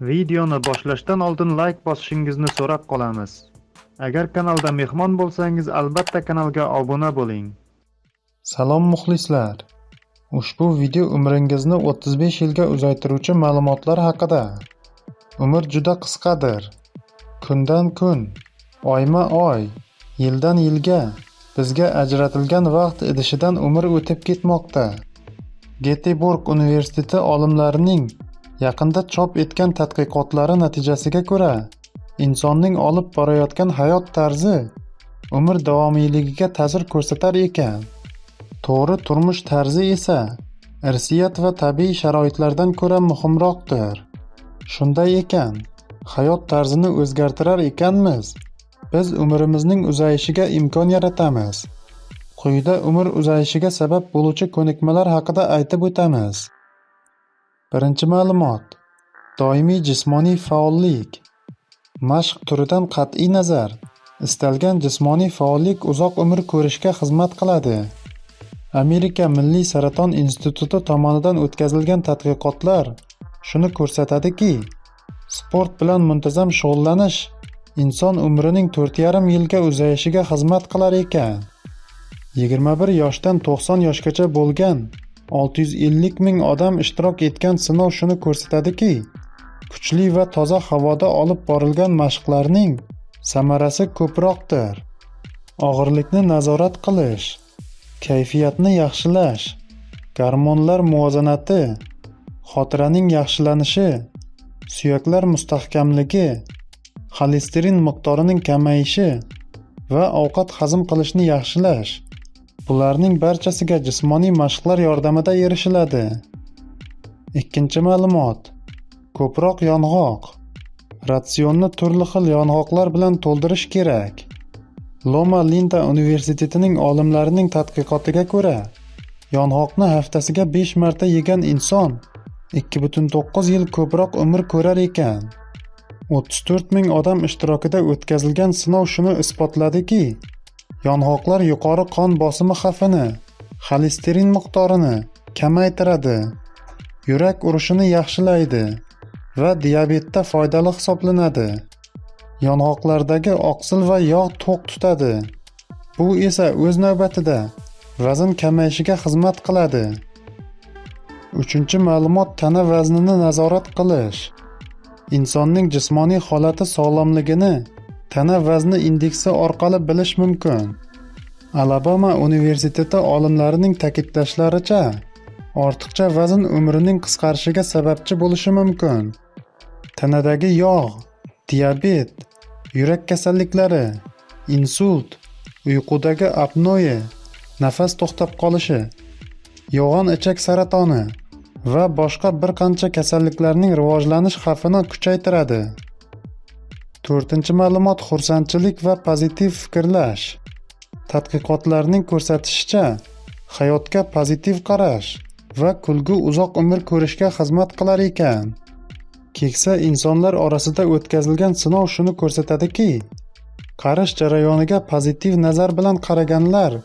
Videoni boshlashdan oldin like bosishingizni so'rab qolamiz. Agar kanalda mehmon bo'lsangiz, albatta kanalga obuna bo'ling. Salom muxlislar! Ushbu video umringizni 35 yilga uzaytiruvchi ma'lumotlar haqida. Umr juda qisqadir. Kundan kun, oyma-oy, yildan yilga bizga ajratilgan vaqt idishidan umr o'tib ketmoqda. Geteborg universiteti olimlarining yaqinda chop etgan tadqiqotlari natijasiga ko'ra, insonning olib borayotgan hayot tarzi umr davomiyligiga ta'sir ko'rsatar ekan. To'g'ri turmush tarzi esa irsiyat va tabiiy sharoitlardan ko'ra muhimroqdir. Shunday ekan, hayot tarzini o'zgartirar ekanmiz, biz umrimizning uzayishiga imkon yaratamiz. Quyida umr uzayishiga sabab bo'luvchi ko'nikmalar haqida aytib o'tamiz. Birinchi ma'lumot. Doimiy jismoniy faollik. Mashq turidan qat'iy nazar, istalgan jismoniy faollik uzoq umr ko'rishga xizmat qiladi. Amerika Milliy saraton instituti tomonidan o'tkazilgan tadqiqotlar shuni ko'rsatadiki, sport bilan muntazam shug'ullanish inson umrining 4,5 yilga uzayishiga xizmat qilar ekan. 21 yoshdan 90 yoshgacha bo'lgan 650 ming odam ishtirok etgan sinov shuni ko'rsatadiki, kuchli va toza havoda olib borilgan mashqlarning samarasi ko'proqdir. Og'irlikni nazorat qilish, kayfiyatni yaxshilash, gormonlar muvozanati, xotiraning yaxshilanishi, suyaklar mustahkamligi, xolesterin miqdorining kamayishi va ovqat hazm qilishni yaxshilash. Bularning barchasiga jismoniy mashqlar yordamida erishiladi. Ikkinchi ma'lumot. Ko'proq yong'oq. Ratsionni turli xil yong'oqlar bilan to'ldirish kerak. Loma Linda universitetining olimlarining tadqiqotiga ko'ra, yong'oqni haftasiga 5 marta yegan inson 2,9 yil ko'proq umr ko'rar ekan. 34 ming odam ishtirokida o'tkazilgan sinov shuni isbotladiki, yong'oqlar yuqori qon bosimi xavfini, xolesterin miqdorini kamaytiradi, yurak urishini yaxshilaydi va diabetda foydali hisoblanadi. Yong'oqlardagi oqsil va yog' to'q tutadi. Bu esa o'z navbatida vazn kamayishiga xizmat qiladi. Uchinchi ma'lumot tana vaznini nazorat qilish. Insonning jismoniy holati sog'lomligini tana vazni indeksi orqali bilish mumkin. Alabama universiteti olimlarining ta'kidlashlaricha, ortiqcha vazn umrining qisqarishiga sababchi bo'lishi mumkin. Tanadagi yog', diabet, yurak kasalliklari, insult, uyqudagi apnoe, nafas to'xtab qolishi, yo'g'on ichak saratoni va boshqa bir qancha kasalliklarning rivojlanish xavfini kuchaytiradi. To'rtinchi ma'lumot xursandchilik va pozitiv fikrlash. Tadqiqotlarning ko'rsatishicha, hayotga pozitiv qarash va kulgu uzoq umr ko'rishga xizmat qilar ekan. Keksa insonlar orasida o'tkazilgan sinov shuni ko'rsatadiki, qarish jarayoniga pozitiv nazar bilan qaraganlar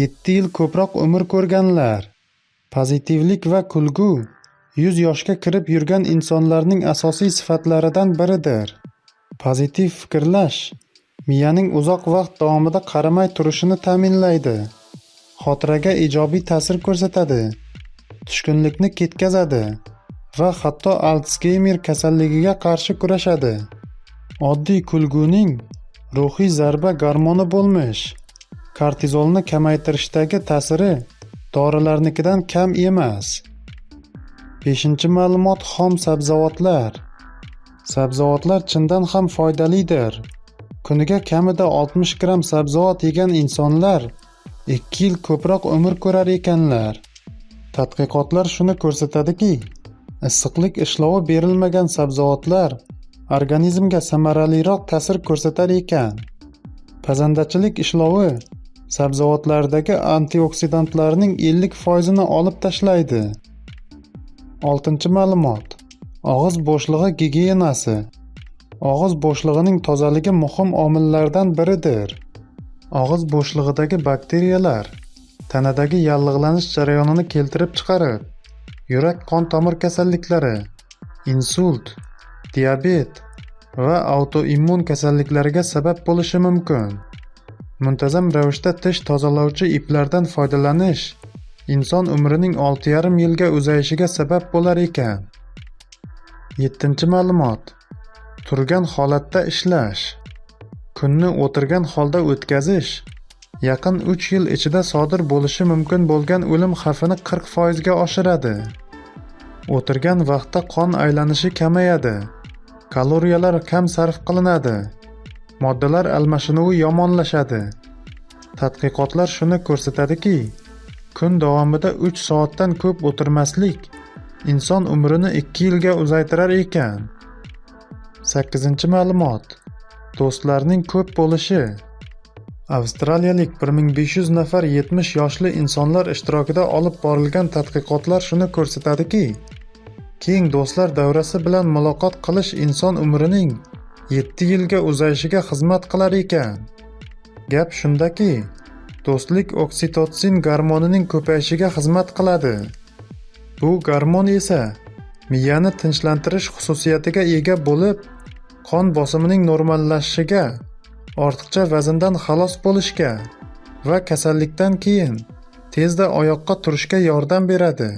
7 yil ko'proq umr ko'rganlar. Pozitivlik va kulgu 100 yoshga kirib yurgan insonlarning asosiy sifatlaridan biridir. Pozitiv fikrlash miyaning uzoq vaqt davomida qaramay turishini ta'minlaydi. Xotiraga ijobiy ta'sir ko'rsatadi. Tushkunlikni ketkazadi va hatto Altsgeymer kasalligiga qarshi kurashadi. Oddiy kulguning ruhiy zarba gormoni bo'lmish kortizolni kamaytirishdagi ta'siri dorilarnikidan kam emas. beshinchi ma'lumot xom sabzavotlar. Sabzavotlar chindan ham foydalidir. Kuniga kamida 60 gram sabzavot yegan insonlar 2 yil ko'proq umr ko'rar ekanlar. Tadqiqotlar shuni ko'rsatadiki, issiqlik ishlovi berilmagan sabzavotlar organizmga samaraliroq ta'sir ko'rsatar ekan. Pazandachilik ishlovi sabzavotlardagi antioksidantlarning 50% ni olib tashlaydi. 6-ma'lumot. Og'iz bo'shlig'i gigiyenasi. Og'iz bo'shlig'ining tozaligi muhim omillardan biridir. Og'iz bo'shlig'idagi bakteriyalar tanadagi yallig'lanish jarayonini keltirib chiqarib, yurak qon tomir kasalliklari, insult, diabet va autoimmun kasalliklarga sabab bo'lishi mumkin. Muntazam ravishda tish tozalovchi iplardan foydalanish inson umrining 6,5 yilga uzayishiga sabab bo'lar ekan. 7 ma'lumot. Turgan holatda ishlash. Kunni o'tirgan holda o'tkazish yaqin 3 yil ichida sodir bo'lishi mumkin bo'lgan o'lim xavfini 40% ga oshiradi. O'tirgan vaqtda qon aylanishi kamayadi. Kaloriyalar kam sarf qilinadi. Moddalar almashinuvi yomonlashadi. Tadqiqotlar shuni ko'rsatadiki, kun davomida 3 soatdan ko'p o'tirmaslik inson umrini 2 yilga uzaytirar ekan. 8-ma'lumot. Do'stlarning ko'p bo'lishi. Avstraliyalik 1500 nafar 70 yoshli insonlar ishtirokida olib borilgan tadqiqotlar shuni ko'rsatadiki, keng do'stlar davrasi bilan muloqot qilish inson umrining 7 yilga uzayishiga xizmat qilar ekan. Gap shundaki, do'stlik oksitotsin gormonining ko'payishiga xizmat qiladi. Bu gormon esa miyani tinchlantirish xususiyatiga ega bo'lib, qon bosimining normallashishiga, ortiqcha vazndan xalos bo'lishga va kasallikdan keyin tezda oyoqqa turishga yordam beradi.